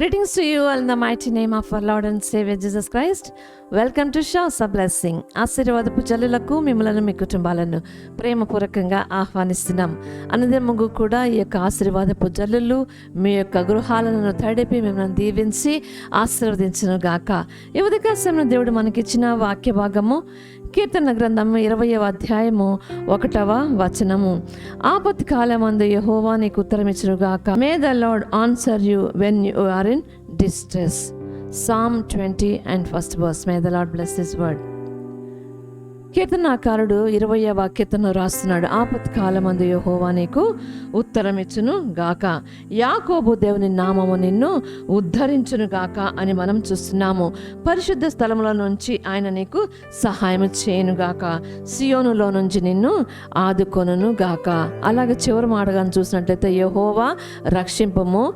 Greetings to you all in the mighty name of our Lord and Savior Jesus Christ. Welcome to షాస్ a blessing ఆశీర్వాదపు జల్లులకు మిమ్మలను మీ కుటుంబాలను ప్రేమపూర్వకంగా ఆహ్వానిస్తున్నాం. అన్నదమ్ముగు కూడా ఈ యొక్క ఆశీర్వాదపు జల్లులు మీ యొక్క గృహాలను తడిపి మిమ్మల్ని దీవించి ఆశీర్వదించను గాక యువతికాశంలో దేవుడు మనకిచ్చిన వాక్య భాగము కీర్తన గ్రంథం ఇరవయవ అధ్యాయము ఒకటవ వచనము. ఆపత్తి కాలమందు యహోవా నీకు ఉత్తరమిచ్చునుగాక. May the lord answer you when you are in distress psalm twenty and first verse may the lord bless this word కీర్తనాకారుడు ఇరవయవ కీర్తన రాస్తున్నాడు ఆపత్కాలమందు యహోవా నీకు ఉత్తరమిచ్చును గాక. యాకోబు దేవుని నామము నిన్ను ఉద్ధరించును గాక అని మనం చూస్తున్నాము. పరిశుద్ధ స్థలముల నుంచి ఆయన నీకు సహాయం చేయను గాక. సియోనులో నుంచి నిన్ను ఆదుకొనును గాక. అలాగే చివరి మాటగాను చూసినట్లయితే యహోవా రక్షింపము.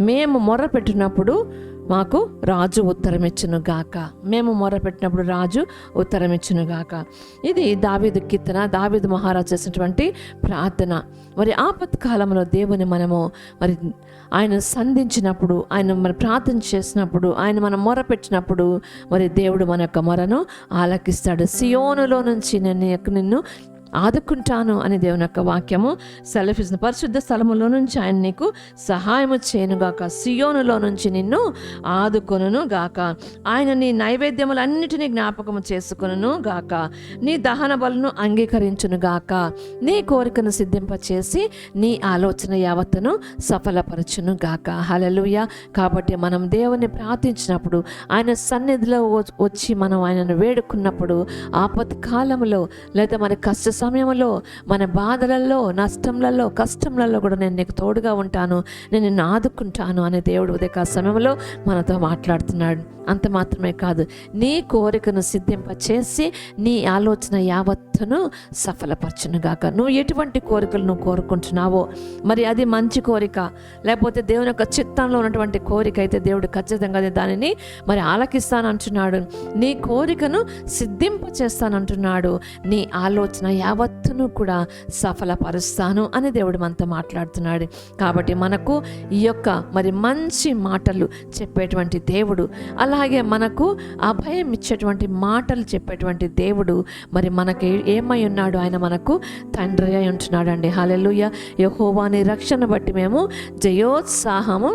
మేము మొర్ర పెట్టినప్పుడు మాకు రాజు ఉత్తరమిచ్చును గాక. మేము మొరపెట్టినప్పుడు రాజు ఉత్తరమిచ్చును గాక. ఇది దావీదు కీర్తన దావీదు మహారాజు చేసినటువంటి ప్రార్థన. మరి ఆపత్ కాలంలో దేవుని మనము మరి ఆయన సంధించినప్పుడు ఆయన మరి ప్రార్థన చేసినప్పుడు ఆయన మనం మొరపెట్టినప్పుడు మరి దేవుడు మన యొక్క మొరను ఆలకిస్తాడు. సియోనులో నుంచి నేను నిన్ను ఆదుకుంటాను అని దేవుని యొక్క వాక్యము సెలఫిసిన పరిశుద్ధ స్థలములో నుంచి ఆయన నీకు సహాయము చేయనుగాక. సియోనులో నుంచి నిన్ను ఆదుకొనును గాక ఆయన నీ నైవేద్యములన్నిటినీ జ్ఞాపకము చేసుకును గాక నీ దహన బలను అంగీకరించును గాక నీ కోరికను సిద్ధింపచేసి నీ ఆలోచన యావత్తును సఫలపరచును గాక హలలుయ కాబట్టి మనం దేవుని ప్రార్థించినప్పుడు ఆయన సన్నిధిలో వచ్చి మనం ఆయనను వేడుకున్నప్పుడు ఆపత్ కాలంలో లేదా మన కష్ట సమయంలో మన బాధలలో నష్టంలలో కష్టంలలో కూడా నేను నీకు తోడుగా ఉంటాను. నేను నిన్ను ఆదుకుంటాను అనే దేవుడు ఉదయక సమయంలో మనతో మాట్లాడుతున్నాడు. అంత మాత్రమే కాదు నీ కోరికను సిద్ధింప చేసి నీ ఆలోచన యావత్తును సఫలపరచునుగాక. నువ్వు ఎటువంటి కోరికలు నువ్వు కోరుకుంటున్నావో మరి అది మంచి కోరిక లేకపోతే దేవుని యొక్క చిత్తంలో ఉన్నటువంటి కోరిక అయితే దేవుడు ఖచ్చితంగా దానిని మరి ఆలకిస్తానంటున్నాడు. నీ కోరికను సిద్ధింప చేస్తానంటున్నాడు నీ ఆలోచన యావత్తును కూడా సఫలపరుస్తాను అని దేవుడు మనతో మాట్లాడుతున్నాడు. కాబట్టి మనకు ఈ యొక్క మరి మంచి మాటలు చెప్పేటువంటి దేవుడు అలాగే మనకు అభయం ఇచ్చేటువంటి మాటలు చెప్పేటువంటి దేవుడు మరి మనకి ఏమై ఉన్నాడు? ఆయన మనకు తండ్రి అయి ఉంటున్నాడు అండి హాలెలుయ యహోవాని రక్షణ బట్టి మేము జయోత్సాహము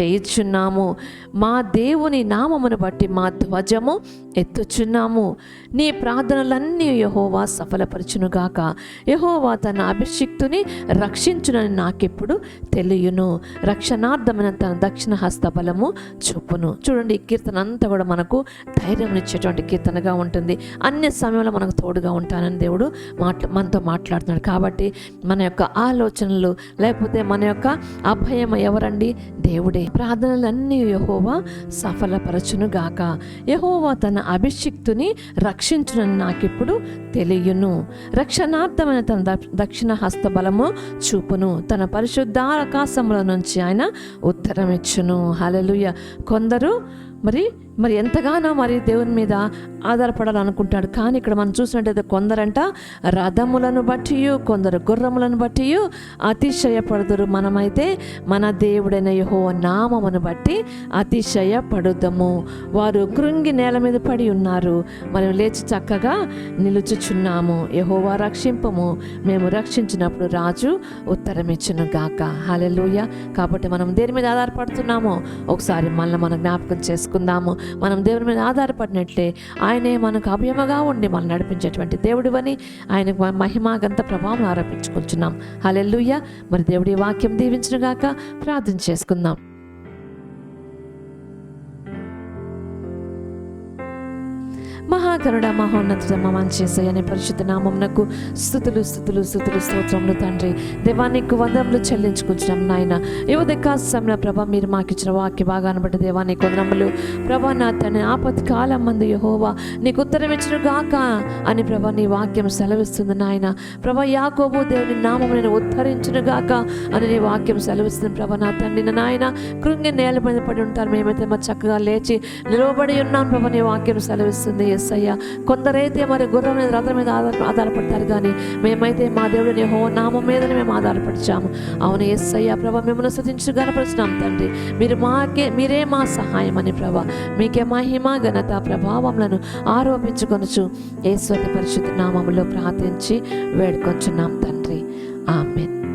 చేయుచున్నాము. మా దేవుని నామమును బట్టి మా ధ్వజము ఎత్తుచున్నాము. నీ ప్రార్థనలన్నీ యహోవా సఫలపరచునుగాక. యహోవా తన అభిషిక్తుని రక్షించునని నాకెప్పుడు తెలియను. రక్షణార్థమైన తన దక్షిణ హస్త బలము చూపును. చూడండి ఈ కీర్తన అంతా కూడా మనకు ధైర్యం ఇచ్చేటువంటి కీర్తనగా ఉంటుంది. అన్ని సమయంలో మనకు తోడుగా ఉంటానని దేవుడు మాట్లా మనతో మాట్లాడుతున్నాడు. కాబట్టి మన యొక్క ఆలోచనలు లేకపోతే మన యొక్క అభయం ఎవరండి? దేవుడే. ప్రార్థనలన్నీ యహోవా సఫలపరచునుగాక. యహోవా తన అభిషిక్తుని రక్షించునని నాకిప్పుడు తెలియను. రక్షణార్థమైన తన దక్షిణ హస్త బలము చూపును. తన పరిశుద్ధ ఆకాశముల నుంచి ఆయన ఉత్తరమిచ్చును. హలలుయ కొందరు మరి మరి ఎంతగానో మరి దేవుని మీద ఆధారపడాలనుకుంటాడు కానీ ఇక్కడ మనం చూసినట్టయితే కొందరంట రథములను బట్టి కొందరు గుర్రములను బట్టి అతిశయపడుదురు. మనమైతే మన దేవుడైన యహో నామమును బట్టి అతిశయపడుదము. వారు కృంగి నేల మీద పడి ఉన్నారు. మనం లేచి చక్కగా నిలుచుచున్నాము. యహోవా రక్షింపము. మేము రక్షించినప్పుడు రాజు ఉత్తరమిచ్చును గాక. హలెలుయ కాబట్టి మనం దేని మీద ఆధారపడుతున్నామో ఒకసారి మళ్ళీ మనం జ్ఞాపకం చేసుకుందాము. మనం దేవుని మీద ఆధారపడినట్లే ఆయనే మనకు అభయమగా ఉండి మనం నడిపించేటువంటి దేవుడివని ఆయనకు మహిమ గంత ప్రభావం ఆరోపించుకుంటున్నాం. హలెల్లుయ్య మరి దేవుడి వాక్యం దీవించిన గాక ప్రార్థన చేసుకుందాం. మహాకరుడ మహోన్నతుడ మంచేసయ్యని పరిశుద్ధ నామంనకు స్థుతులు స్థుతులు స్థుతులు స్తోత్రములు తండ్రి. దేవానికి వందనములు చెల్లించుకుంటున్నాం నాయన. యువత కాలంలో ప్రభ మీరు మాకు ఇచ్చిన వాక్య భాగాన్ని బట్టి దేవానికి వందనములు. ప్రభా నా తన ఆపత్ కాలం మందు యహోవా నీకు ఉత్తరం ఇచ్చిన గాక అని ప్రభా నీ వాక్యం సెలవిస్తుంది నాయన. ప్రభ యాకోబు దేవుని నామం నేను ఉత్తరించును గాక అని నీ వాక్యం సెలవిస్తుంది ప్రభ నా తండ్రి నాయన. కృంగి నేల మీద పడి ఉంటారు మేమైతే మా చక్కగా లేచి నిలవబడి ఉన్నాం ప్రభా నీ వాక్యం సెలవిస్తుంది. అయ్యా కొందరైతే మరి గుర్రం మీద రథం మీద ఆధార ఆధారపడతారు కానీ మేమైతే మా దేవుడిని హో నామం మీదనే మేము ఆధారపరిచాము అవును ఎస్సయ్య ప్రభా మిమ్మల్ని స్థుతించు గనపరుచున్నాం తండ్రి. మీరు మాకే మీరే మా సహాయం అని ప్రభా. మీకే మహిమ ఘనత ప్రభావములను ఆరోపించుకొనుచు యేసు అతి పరిశుద్ధ నామములో ప్రార్థించి వేడుకొంచున్నాం తండ్రి. ఆమెన్.